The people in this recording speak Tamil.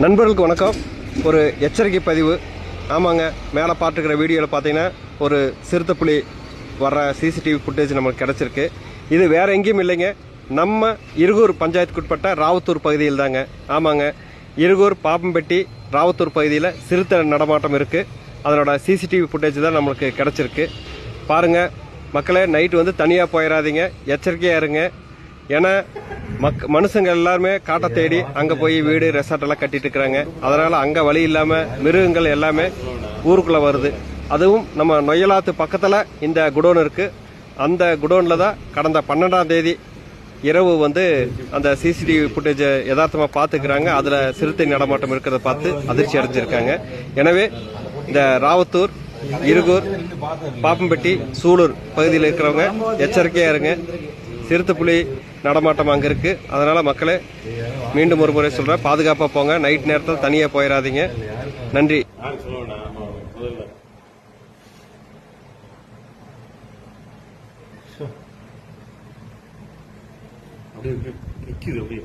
நண்பர்களுக்கு வணக்கம். ஒரு எச்சரிக்கை பதிவு. ஆமாங்க மேலே பார்த்துக்கிற வீடியோவில் பார்த்தீங்கன்னா ஒரு சிறுத்தைப்புலி வர்ற சிசிடிவி ஃபுட்டேஜ் நமக்கு கிடச்சிருக்கு. இது வேறு எங்கேயும் இல்லைங்க. நம்ம இருகூர் பஞ்சாயத்துக்குட்பட்ட ராவத்தூர் பகுதியில் தாங்க. ஆமாங்க இருகூர் பாப்பம்பட்டி ராவத்தூர் பகுதியில் சிறுத்தை நடமாட்டம் இருக்குது அதனோட சிசிடிவி ஃபுட்டேஜ் தான் நம்மளுக்கு கிடச்சிருக்கு. பாருங்கள் மக்களே நைட்டு வந்து தனியாக போயிடாதீங்க எச்சரிக்கையாக இருங்க. ஏன்னா மக் மனுஷங்க எல்லாருமே காட்டை தேடி அங்கே போய் வீடு ரெசார்ட் எல்லாம் கட்டிட்டு இருக்கிறாங்க. அதனால அங்கே வழி இல்லாமல் மிருகங்கள் எல்லாமே ஊருக்குள்ளே வருது. அதுவும் நம்ம நொயலாத்து பக்கத்தில் இந்த குடோன் இருக்குது அந்த குடோனில் தான் கடந்த பன்னெண்டாம் தேதி இரவு வந்து அந்த சிசிடிவி ஃபுட்டேஜை யதார்த்தமாக பார்த்துக்கிறாங்க. அதில் சிறுத்தை நடமாட்டம் இருக்கிறத பார்த்து அதிர்ச்சி அடைஞ்சிருக்காங்க. எனவே இந்த ராவத்தூர் இருகூர் பாப்பம்பட்டி சூலூர் பகுதியில் இருக்கிறவங்க எச்சரிக்கையாக இருங்க. சிறுத்தை புலி நடமாட்டம் அங்கே இருக்குது அதனால் மக்களே மீண்டும் ஒரு முறை சொல்கிறேன் பாதுகாப்பாக போங்க. நைட் நேரத்தில் தனியாக போயிடாதீங்க நன்றி. அப்படியே நிற்கிது அப்படியே.